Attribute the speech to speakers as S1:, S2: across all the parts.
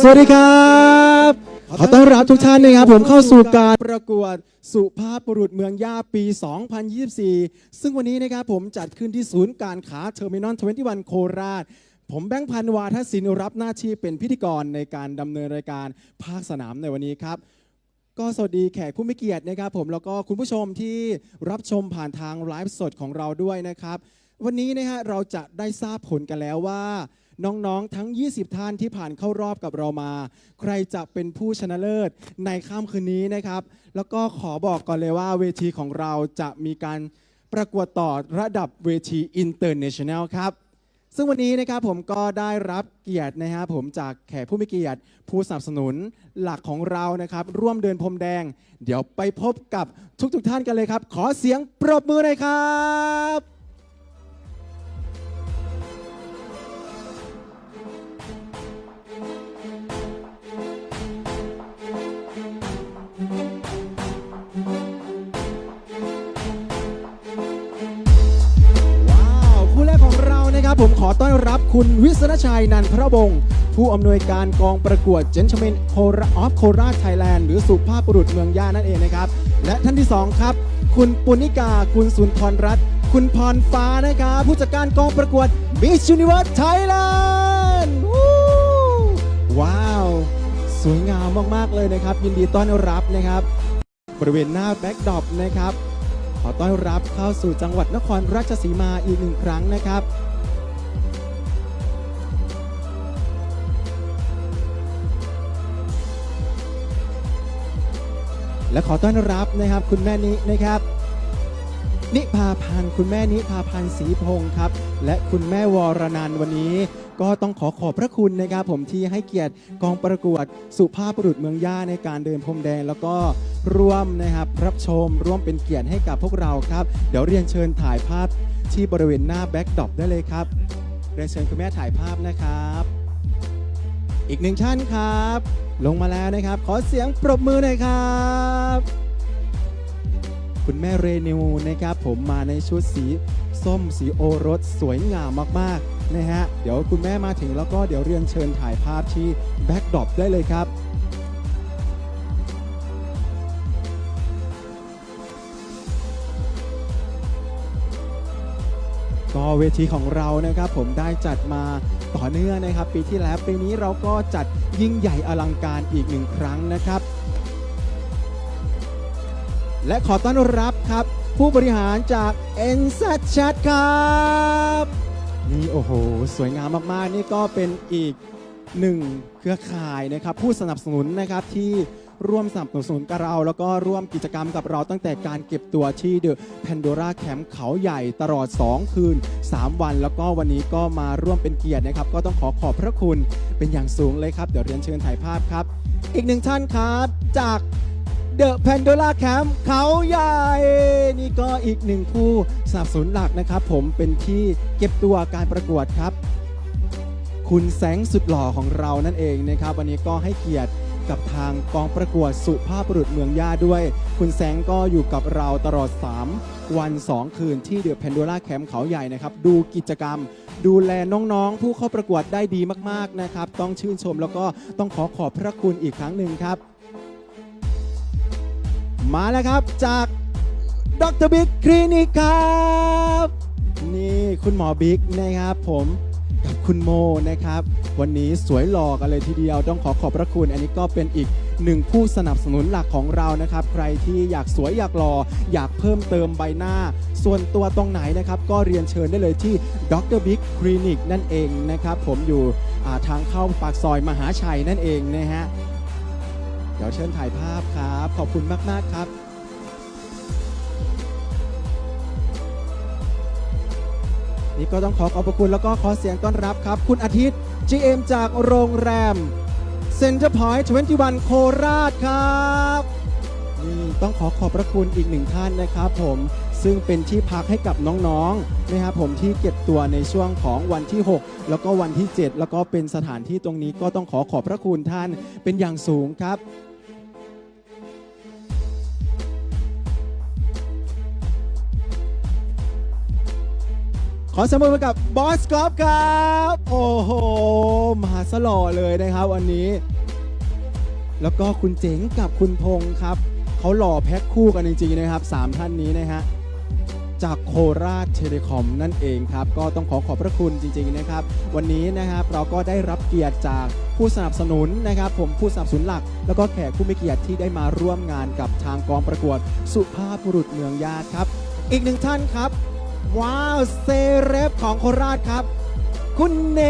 S1: สวัสดีครับขอต้อนรับทุกท่านนะครับผมเข้าสู่การประกวดสุภาพบุรุษเมืองย่าปี 2024 ซึ่งวันนี้นะครับผมจัดขึ้นที่ศูนย์การค้าเทอร์มินอล21 โคราช ผมแบงค์พันวาทศิลรับหน้าที่เป็นพิธีกรในการดำเนินรายการภาคสนามในวันนี้ครับ ก็สวัสดีแขกผู้มีเกียรตินะครับผมแล้วก็คุณผู้ชมที่รับชมผ่านทางไลฟ์สดของเราด้วยนะครับ วันนี้นะฮะเราจะได้ทราบผลกันแล้วว่า น้องๆ ทั้ง 20 ท่านที่ผ่านเข้ารอบกับเรามา ใครจะเป็นผู้ชนะเลิศในค่ำคืนนี้นะครับ แล้วก็ขอบอกก่อนเลยว่าเวทีของเราจะมีการประกวดต่อระดับเวที International ครับ ซึ่งวันนี้นะครับผมก็ได้รับเกียรตินะครับผมจากแขกผู้มีเกียรติ ผู้สนับสนุนหลักของเรานะครับ ร่วมเดินพรมแดง เดี๋ยวไปพบกับทุกๆทท่านกันเลยครับ ขอเสียงปรบมือหน่อยครับ อต้อนรับคุณวิศนชัยนันทระบงศ์ผู้อำนวยการกองประกวด Gentleman of k o r a Thailand หรือสุภาพบุรุษเมืองย่านั่นเองนะครับ และท่านที่สองครับ คุณปุณิกา คุณสุนทรรัตน์คุณพรฟ้านะครับ ผู้จัดการกองประกวด Miss Universe Thailand ว้าว สวยงามมาก ๆ เลยนะครับ ยินดีต้อนรับนะครับ บริเวณหน้าแบ็กดอปนะครับขอต้อนรับเข้าสู่จังหวัดนครราชสีมาอีกหนึ่งครั้งนะครับ และขอต้อนรับนะครับคุณแม่นินะครับ นิพาพันธ์คุณแม่นิพาพันธ์ศรีพงศ์ครับ และคุณแม่วรนันท์วันนี้ ก็ต้องขอขอบพระคุณนะครับผมที่ให้เกียรติกองประกวดสุภาพบุรุษเมืองย่าในการเดินพรมแดง แล้วก็ร่วมนะครับรับชมร่วมเป็นเกียรติให้กับพวกเราครับ เดี๋ยวเรียนเชิญถ่ายภาพที่บริเวณหน้าแบ็กดรอปได้เลยครับเรียนเชิญคุณแม่ถ่ายภาพนะครับ อีกหนึ่งท่านครับ ลงมาแล้วนะครับ ขอเสียงปรบมือหน่อยครับ คุณแม่เรนิวนะครับ ผมมาในชุดสีส้มสีโอรสสวยงามมากๆนะฮะ เดี๋ยวคุณแม่มาถึงแล้วก็เดี๋ยวเรียนเชิญถ่ายภาพที่แบ็กดรอปได้เลยครับ เวทีของเรานะครับ ผมได้จัดมาต่อเนื่องนะครับ ปีที่แล้วปีนี้เราก็จัดยิ่งใหญ่อลังการอีกหนึ่งครั้งนะครับ และขอต้อนรับครับ ผู้บริหารจาก n z c h a t ครับนี่โอ้โห สวยงามมากๆ นี่ก็เป็นอีกหนึ่งเครือข่ายนะครับ ผู้สนับสนุนนะครับที่ร่วมสนับสนุนกับเรา แล้วก็ร่วมกิจกรรมกับเราตั้งแต่การเก็บตัวที่เดอะแพนโดราแคมป์เขาใหญ่ตลอด 2 คืน 3 วัน แล้วก็วันนี้ก็มาร่วมเป็นเกียรตินะครับ ก็ต้องขอขอบพระคุณเป็นอย่างสูงเลยครับ เดี๋ยวเรียนเชิญถ่ายภาพครับ อีกหนึ่งท่านครับ จากเดอะแพนโดล่าแคมป์เขาใหญ่ นี่ก็อีกหนึ่งผู้สนับสนุนหลักนะครับ ผมเป็นที่เก็บตัวการประกวดครับ คุณแสงสุดหล่อของเรานั่นเองนะครับ วันนี้ก็ให้เกียรติ กับทางกองประกวดสุภาพบุรุษเมืองย่าด้วย คุณแสงก็อยู่กับเราตลอด 3 วัน 2 คืนที่เดือะแพนโดล่าแคมป์เขาใหญ่นะครับ ดูกิจกรรม ดูแลน้องๆ ผู้เข้าประกวดได้ดีมาก ๆ นะครับ ต้องชื่นชมแล้วก็ต้องขอขอบพระคุณอีกครั้งหนึ่งครับ มาแล้วครับจากดรบิ๊กคลินิกครับ นี่คุณหมอบิ๊กนะครับผม กับคุณโมนะครับ วันนี้สวยหล่อกันเลยทีเดียวต้องขอขอบพระคุณ อันนี้ก็เป็นอีกหนึ่งผู้สนับสนุนหลักของเรานะครับ ใครที่อยากสวยอยากหล่ออยากเพิ่มเติมใบหน้า ส่วนตัวตรงไหนนะครับ ก็เรียนเชิญได้เลยที่ดรบิ๊กคลินิกนั่นเองนะครับ ผมอยู่ทางเข้าปากซอยมหาชัยนั่นเองนะฮะเดี๋ยวเชิญถ่ายภาพครับ ขอบคุณมาก ๆ ครับ นี่ก็ต้องขอขอบพระคุณแล้วก็ขอเสียงต้อนรับครับ คุณอาทิตย์ GM จากโรงแรม Center Point 21 โคราชครับนี่ต้องขอขอบพระคุณอีกหนึ่งท่านนะครับผมซึ่งเป็นที่พักให้กับน้องๆนะครับผมที่เก็บตัวในช่วงของวันที่ 6 แล้วก็วันที่ 7 แล้วก็เป็นสถานที่ตรงนี้ก็ต้องขอขอบพระคุณท่านเป็นอย่างสูงครับ ขอเสมอกับบอสกอฟครับ โอ้โหมหาสลอเลยนะครับวันนี้ แล้วก็คุณเจ๋งกับคุณพงษ์ครับ เขาหล่อแพ็คคู่กันจริงๆนะครับสามท่านนี้นะฮะจากโคราชเทเลคอมนั่นเองครับ ก็ต้องขอขอบพระคุณจริงๆนะครับ วันนี้นะครับเราก็ได้รับเกียรติจากผู้สนับสนุนนะครับ ผมผู้สนับสนุนหลัก แล้วก็แขกผู้มีเกียรติที่ได้มาร่วมงานกับทางกองประกวด สุภาพบุรุษเมืองญาติครับ อีกหนึ่งท่านครับ ว้าว เซเลบของโคราชครับ คุณเน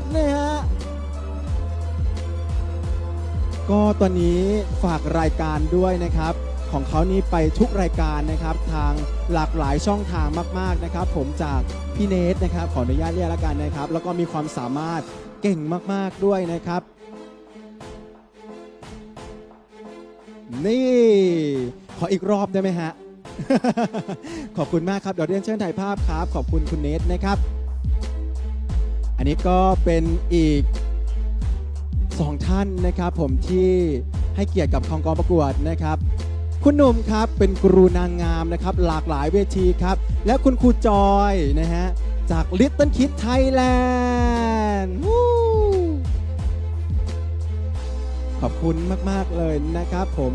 S1: ทนะฮะ ก็ตอนนี้ฝากรายการด้วยนะครับ ของเขานี่ไปทุกรายการนะครับ ทางหลากหลายช่องทางมาก ๆนะครับ ผมจากพี่เนทนะครับ ขออนุญาตเรียกแล้วกันนะครับ แล้วก็มีความสามารถเก่งมาก ๆด้วยนะครับ นี่ ขออีกรอบได้ไหมฮะ ขอบคุณมากครับเดี๋ยวเรียนเชิญถ่ายภาพครับ ขอบคุณคุณเนทนะครับ อันนี้ก็เป็นอีกสองท่านนะครับ ผมที่ให้เกียรติกับทองกองประกวดนะครับ คุณหนุ่มครับเป็นกรูนางงามนะครับ หลากหลายเวทีครับ และคุณครูจอยนะฮะจาก Little Kid Thailand วู้ขอบคุณมาก ๆ เลยนะครับผม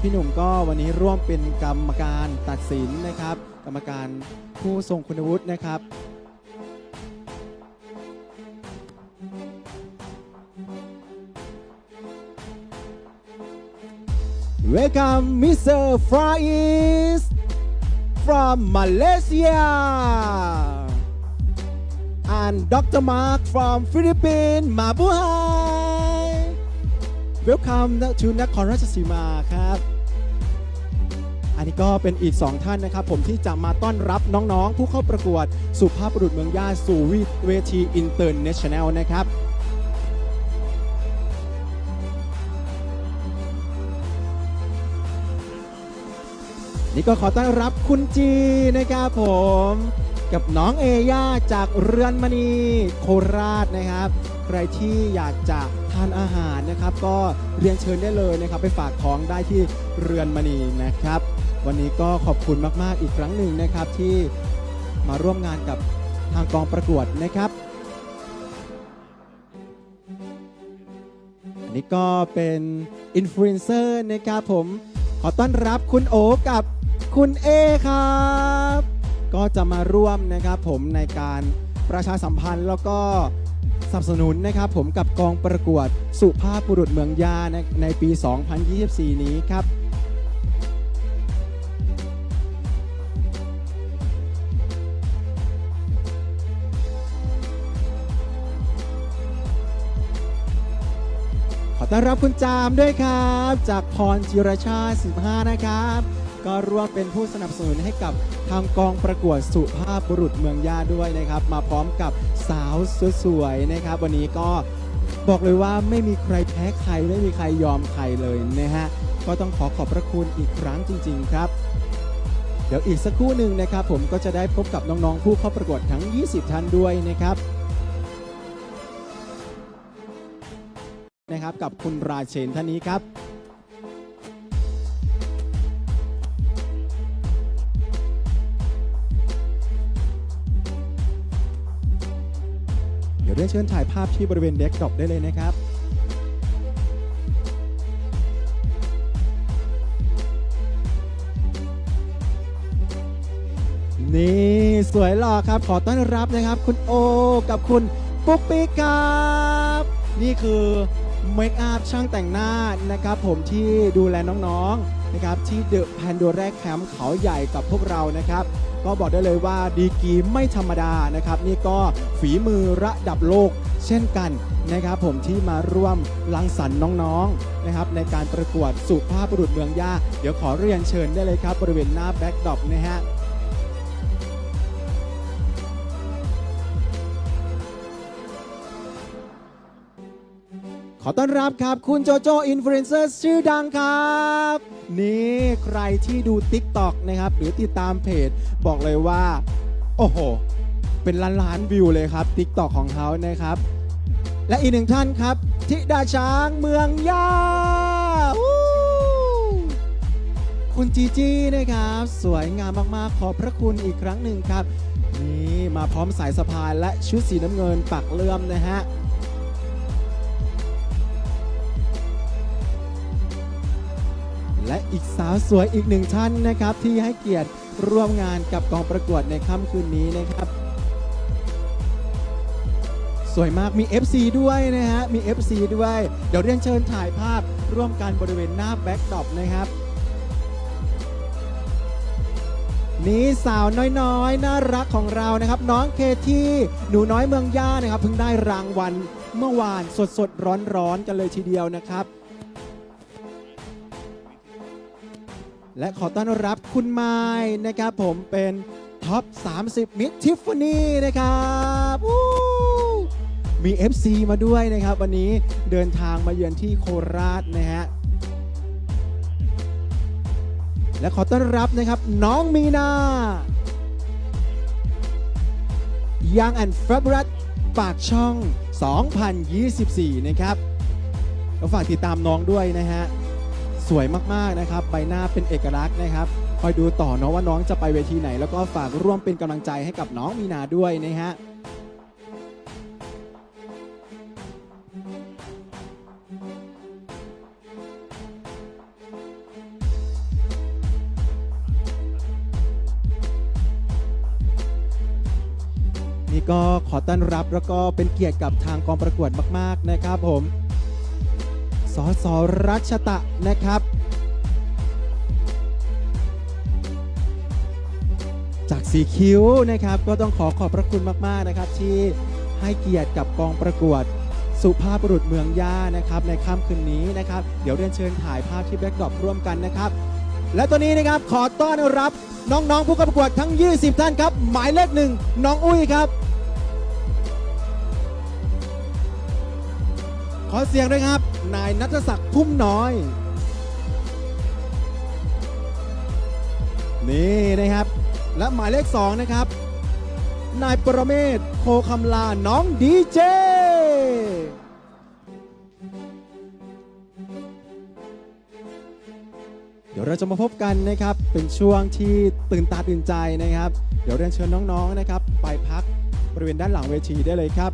S1: พี่หนุ่มก็วันนี้ร่วมเป็นกรรมการตัดสินนะครับ กรรมการผู้ทรงคุณวุฒินะครับเวกัมมิสเตอร์ฟราอิส from Malaysia and Dr. Mark from Philippines Mabuhay Welcome to Nakhon Ratchasima ครับ อันนี้ก็เป็นอีก 2 ท่านนะครับ ผมที่จะมาต้อนรับน้องๆ ผู้เข้าประกวดสุภาพบุรุษเมืองย่าสู่เวทีอินเตอร์เนชั่นแนลนะครับนี่ก็ขอต้อนรับคุณจีนะครับผม กับน้องเอย่าจากเรือนมณีโคราชนะครับ ใครที่อยากจะทานอาหารนะครับ ก็เรียนเชิญได้เลยนะครับ ไปฝากท้องได้ที่เรือนมณีนะครับ วันนี้ก็ขอบคุณมาก ๆ อีกครั้งหนึ่งนะครับที่มาร่วมงานกับทางกองประกวดนะครับ อันนี้ก็เป็นอินฟลูเอนเซอร์นะครับผมขอต้อนรับคุณโอกับคุณเอครับ ก็จะมาร่วมนะครับผมในการประชาสัมพันธ์แล้วก็สนับสนุนนะครับผมกับกองประกวดสุภาพบุรุษเมืองยาในในปี 2024 นี้ครับ ต้อนรับคุณจามด้วยครับ จากพรจิรชาติ15 นะครับ ก็ร่วมเป็นผู้สนับสนุนให้กับทางกองประกวดสุภาพบุรุษเมืองย่าด้วยนะครับ มาพร้อมกับสาวสวยๆนะครับ วันนี้ก็บอกเลยว่าไม่มีใครแพ้ใครไม่มีใครยอมใครเลยนะฮะก็ต้องขอขอบพระคุณอีกครั้งจริง ๆ ครับเดี๋ยวอีกสักครู่หนึ่งนะครับ ผมก็จะได้พบกับน้องๆผู้เข้าประกวดทั้ง 20 ท่านด้วยนะครับ นะครับกับคุณราเชนท่านนี้ครับ เดี๋ยวได้เชิญถ่ายภาพที่บริเวณเด็กดอปได้เลยนะครับนี่สวยหล่อครับ ขอต้อนรับนะครับ คุณโอ กับคุณปุ๊กปิ๊กครับ นี่คือ เมคอัพช่างแต่งหน้านะครับผมที่ดูแลน้องๆนะครับที่เดอะแพนโดแรกแคมป์เขาใหญ่กับพวกเรานะครับ ก็บอกได้เลยว่าดีกีไม่ธรรมดานะครับ นี่ก็ฝีมือระดับโลกเช่นกันนะครับผมที่มาร่วมลังสรรค์น้องๆนะครับในการประกวดสุภาพบุรุษเมืองย่า เดี๋ยวขอเรียนเชิญได้เลยครับ บริเวณหน้าแบ็กดอปนะฮะ อต้อนรับครับ คุณโจโจอินฟลูเอนเซอร์ชื่อดังครับ นี่ใครที่ดู TikTok นะครับ หรือติดตามเพจ บอกเลยว่า โอ้โห เป็นล้านล้านวิวเลยครับ TikTok ของเขานะครับ และอีกหนึ่งท่านครับธิดาช้างเมืองย่าคุณจีจี้นะครับ สวยงามมากๆ ขอบพระคุณอีกครั้งหนึ่งครับ นี่มาพร้อมสายสะพายและชุดสีน้ำเงินปักเลื่อมนะฮะ และอีกสาวสวยอีกหนึ่งท่านนะครับ ที่ให้เกียรติร่วมงานกับกองประกวดในค่ำคืนนี้นะครับ สวยมากมี FC ด้วยนะฮะมี FC ด้วย เดี๋ยวเรียนเชิญถ่ายภาพร่วมกันบริเวณหน้าแบ็กดรอปนะครับนี่สาวน้อยๆ น่ารักของเรานะครับ น้องเคที่หนูน้อยเมืองย่านะครับเพิ่งได้รางวัลเมื่อวานสดๆ ร้อนๆ กันเลยทีเดียวนะครับ และขอต้อนรับคุณไม้นะครับผมเป็นท็อป 30 มิสทิฟฟานี่นะครับมี FC มาด้วยนะครับ วันนี้เดินทางมาเยือนที่โคราชนะฮะและขอต้อนรับนะครับน้องมีนา Young and f a b r u s ปากช่อง 2024 นะครับก็ฝากติดตามน้องด้วยนะฮะ สวยมากๆนะครับ ใบหน้าเป็นเอกลักษณ์นะครับ คอยดูต่อเนาะว่าน้องจะไปเวทีไหน แล้วก็ฝากร่วมเป็นกำลังใจให้กับน้องมีนาด้วยนะฮะ นี่ก็ขอต้อนรับแล้วก็เป็นเกียรติกับทางกองประกวดมาก ๆ นะครับผม สสรัชตะนะครับ จากสีคิ้วนะครับ ก็ต้องขอขอบพระคุณมากๆนะครับ ที่ให้เกียรติกับกองประกวดสุภาพบุรุษเมืองย่านะครับ ในค่ำคืนนี้นะครับ เดี๋ยวเรียนเชิญถ่ายภาพที่แบ็กดรอปร่วมกันนะครับ และตอนนี้นะครับขอต้อนรับน้องๆผู้เข้าประกวดทั้ง 20 ท่านครับ หมายเลขหนึ่งน้องอุ้ยครับ ขอเสียงด้วยครับ นายนัทศักดิ์พุ่มน้อย นี่นะครับ และหมายเลขสองนะครับ นายปรเมศโคคำลาน้องดีเจเดี๋ยวเราจะมาพบกันนะครับ เป็นช่วงที่ตื่นตาตื่นใจนะครับ เดี๋ยวเรียนเชิญน้องๆนะครับ ไปพักบริเวณด้านหลังเวทีได้เลยครับ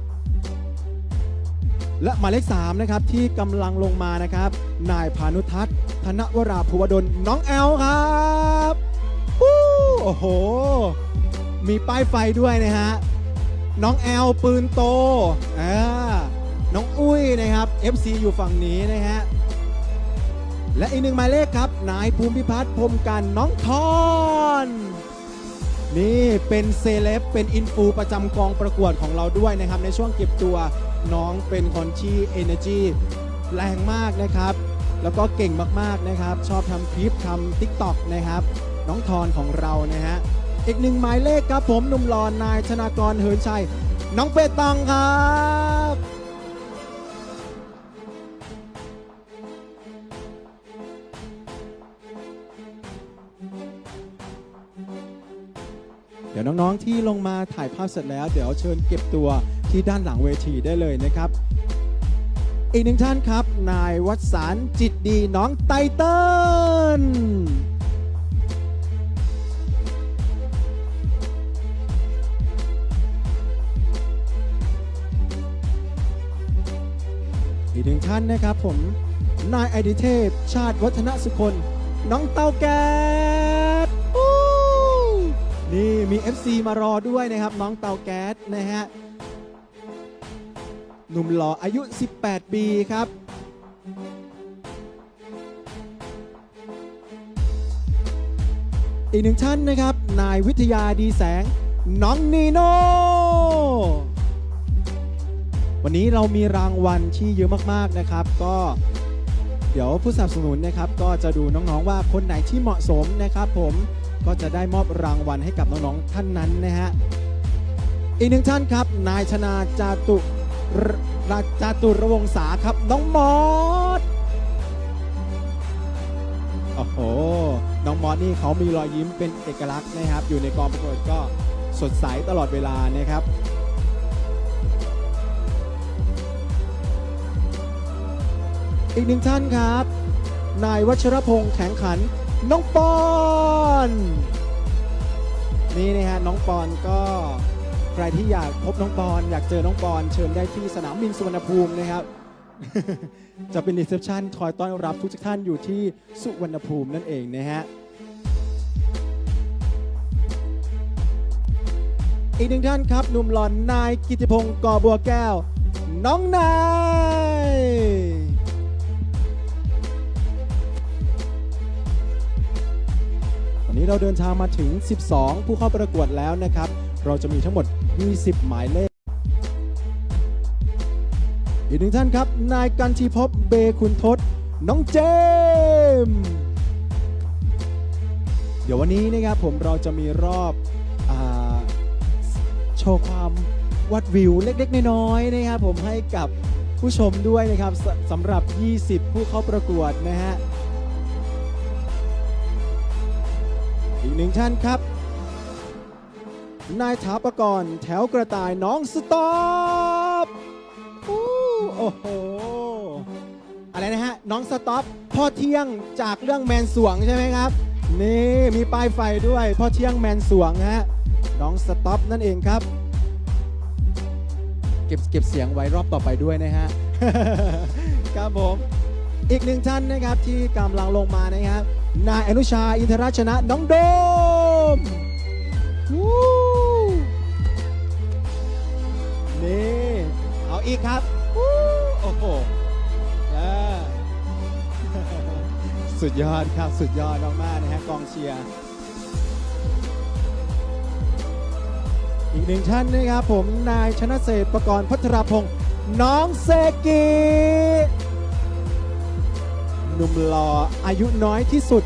S1: และหมายเลข3นะครับที่กำลังลงมานะครับ นายพานุทัศน์ธนวราภูวดลน้องแอลครับโอ้โห มีป้ายไฟด้วยนะฮะ น้องแอลปืนโตอ่าน้องอุ้ยนะครับ FC อยู่ฝั่งนี้นะฮะ และอีกหนึ่งหมายเลขครับ นายภูมิพิพัฒน์พรมกันน้องทอนนี่เป็นเซเลบเป็นอินฟูประจำกองประกวดของเราด้วยนะครับ ในช่วงเก็บตัว น้องเป็นคนที่ Energy แรงมากนะครับ แล้วก็เก่งมากๆนะครับ ชอบทำคลิปทำ t ิ k t o k นะครับ น้องทอนของเรานะฮะอีกหนึ่งหมายเลขครับผมหนุ่มหลอนนายชนากรเหินชัย น้องเปตองครับเดี๋ยวน้องๆที่ลงมาถ่ายภาพเสร็จแล้ว เดี๋ยวเชิญเก็บตัว ที่ด้านหลังเวทีได้เลยนะครับ อีกหนึ่งท่านครับ นายวัชสารจิตดีน้องไตเติ้ลอีกหนึ่งท่านนะครับผม นายไอดิเทพ ชาติวัฒนสุคนน้องเตาแก๊สนี่มี FC มารอด้วยนะครับ น้องเตาแก๊สนะฮะ หนุ่มหล่ออายุ 18 ปีครับอีกหนึ่งท่านนะครับ นายวิทยาดีแสง น้องนีโน่ วันนี้เรามีรางวัลที่เยอะมากๆนะครับ ก็เดี๋ยวผู้สนับสนุนนะครับ ก็จะดูน้องๆว่าคนไหนที่เหมาะสมนะครับ ผมก็จะได้มอบรางวัลให้กับน้องๆท่านนั้นนะฮะ อีกหนึ่งท่านครับ นายชนาจาตุ ราจาตุระวงศาครับ น้องมอสโอ้โห น้องมอสนี่เขามีรอยยิ้มเป็นเอกลักษณ์นะครับ อยู่ในกองประกวดก็สดใสตลอดเวลานะครับอีกหนึ่งท่านครับ นายวัชรพงษ์แข็งขัน น้องปอน นี่นะฮะ น้องปอนก็ ใครที่อยากพบน้องปอนอยากเจอน้องปอนเชิญได้ที่สนามบินสุวรรณภูมินะครับ จะเป็นรีเซพชันคอยต้อนรับทุกท่านอยู่ที่สุวรรณภูมินั่นเองนะฮะอีกหนึ่งท่านครับหนุ่มหล่อนนายกิติพงศ์กอบัวแก้ว น้องนายวันนี้เราเดินทางมาถึง 12 ผู้เข้าประกวดแล้วนะครับ เราจะมีทั้งหมด 20 หมายเลข อีกหนึ่งท่านครับ นายกันทีพบเบคุณทศ น้องเจมส์เดี๋ยววันนี้นะครับผมเราจะมีรอบอโชว์ความวัดวิวเล็กๆ น้อยๆนะครับผมให้กับผู้ชมด้วยนะครับสสำหรับ 20 ผู้เข้าประกวดนะฮะ อีกหนึ่งท่านครับ นายถาปกรณ์แถวกระต่ายน้องสต็อปโอ้โห อะไรนะฮะ น้องสต็อปพ่อเที่ยงจากเรื่องแมนสวงใช่ไหมครับ นี่มีป้ายไฟด้วยพ่อเที่ยงแมนสวงฮะ น้องสต็อปนั่นเองครับ เก็บเก็บเสียงไว้รอบต่อไปด้วยนะฮะ ครับผม อีกหนึ่งท่านนะครับที่กำลังลงมานะครับ นายอนุชาอินทรชนะน้องโดมวู อีกครับโอ้โหสุดยอดครับ สุดยอดมากๆนะฮะกองเชียร์อีกหนึ่งท่านนะครับผมนายชนะเศรษฐ์ประกรณ์พัทรพงศ์น้องเซกิหนุ่มหล่ออายุน้อยที่สุด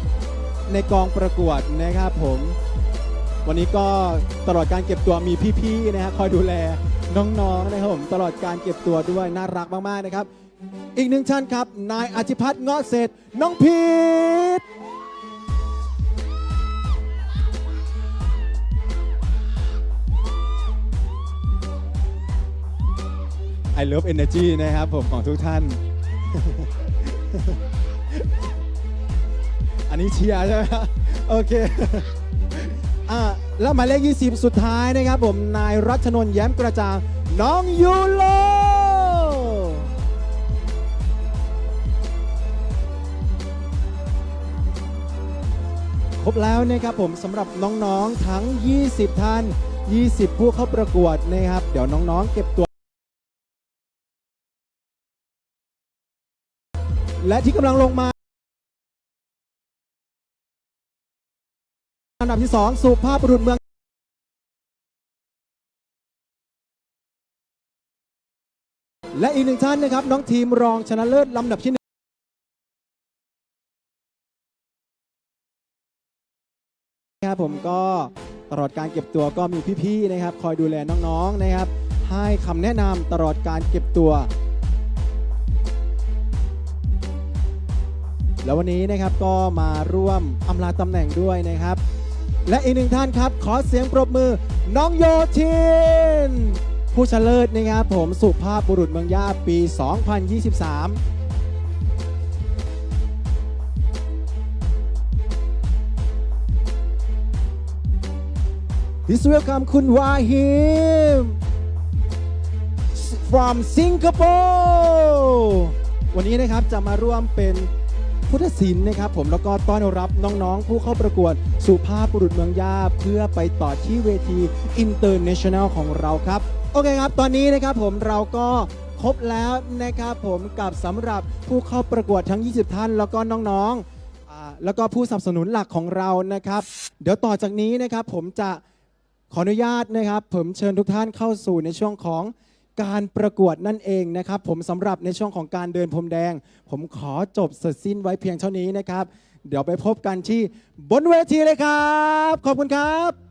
S1: ในกองประกวดนะครับผม วันนี้ก็ตลอดการเก็บตัวมีพี่ๆนะฮะคอยดูแล น้องๆนะครับผมตลอดการเก็บตัวด้วยน่ารักมากๆนะครับ อีกหนึ่งท่านครับ นายอธิพัฒน์เงาะเศษน้องพีท I love energy นะครับผมของทุกท่าน อันนี้เชียร์ใช่ไหมครับโอเค แล้วหมายเลข 20 สุดท้ายนะครับผมนายรัชนนท์แย้มกระจ่างน้องยูโรครบแล้วนะครับผมสำหรับน้องๆทั้ง 20 ท่าน 20 ผู้เข้าประกวดนะครับ เดี๋ยวน้องๆ เก็บตัว และที่กำลังลงมา อันดับที่ 2 สุภาพบุรุษเมืองและอีกหนึ่งท่านนะครับ น้องทีมรองชนะเลิศลำดับที่หนึ่งนะครับผมก็ตลอดการเก็บตัวก็มีพี่ๆนะครับ คอยดูแลน้องๆนะครับ ให้คำแนะนำตลอดการเก็บตัว แล้ววันนี้นะครับก็มาร่วมอำลาตำแหน่งด้วยนะครับ และอีกหนึ่งท่านครับ ขอเสียงปรบมือ น้องโยทิน ผู้ชนะเลิศนะครับผมสุภาพบุรุษเมืองย่าปี 2023 This welcome คุณวาฮิม from Singapore วันนี้นะครับจะมาร่วมเป็น ผู้ตัดสินนะครับผมแล้วก็ต้อนรับน้องๆ ผู้เข้าประกวดสุภาพบุรุษเมืองย่าเพื่อไปต่อที่เวที International ของเราครับ โอเคครับ ตอนนี้นะครับผมเราก็ครบแล้วนะครับผมกับสำหรับผู้เข้าประกวดทั้ง 20 ท่าน แล้วก็น้องๆอ่าแล้วก็ผู้สนับสนุนหลักของเรานะครับ เดี๋ยวต่อจากนี้นะครับผมจะขออนุญาตนะครับ ผมเชิญทุกท่านเข้าสู่ในช่วงของ การประกวดนั่นเองนะครับ ผมสำหรับในช่วงของการเดินพรมแดง ผมขอจบเสร็จสิ้นไว้เพียงเท่านี้นะครับ เดี๋ยวไปพบกันที่บนเวทีเลยครับ ขอบคุณครับ